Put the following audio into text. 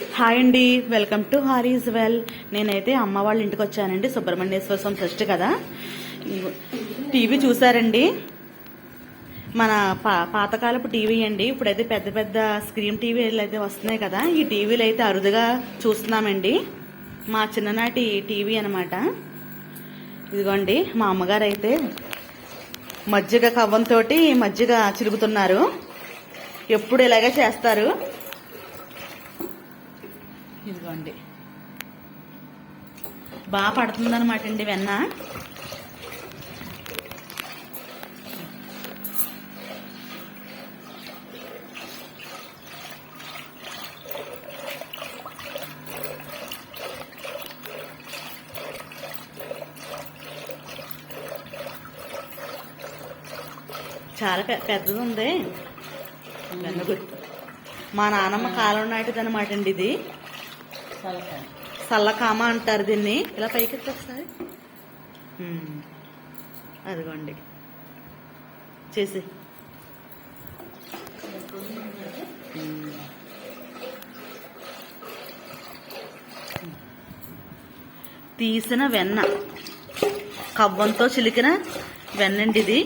Hi అండి welcome to హారీస్ well. నేనైతే అమ్మ వాళ్ళ ఇంటికి వచ్చానండి సుబ్రహ్మణ్యేశ్వర స్వామి ఫస్ట్ కదా. టీవీ చూసారండి? మన పా పాతకాలపు టీవీ అండి ఇప్పుడైతే పెద్ద పెద్ద స్క్రీన్ టీవీలు అయితే వస్తున్నాయి కదా. ఈ టీవీలు అయితే అరుదుగా చూస్తున్నామండి. మా చిన్ననాటి టీవీ అనమాట ఇదిగోండి మా అమ్మగారు అయితే మజ్జిగ కవ్వంతో మజ్జిగ చిరుగుతున్నారు ఎప్పుడు ఇలాగే చేస్తారు? ఇదిగోండి. బాగా పడుతుందన్నమాట అండి వెన్న. చాలా పె- పెద్దది ఉంది వెన్న గుర్తు మా నానమ్మ కాలం నాటిది అనమాట అండి ఇది. సల్లకామ అంటారు దీన్ని. ఇలా పైకి ఒకసారి అదిగోండి. చేసి తీసిన వెన్న. కవ్వంతో చిలికిన వెన్నండి ఇది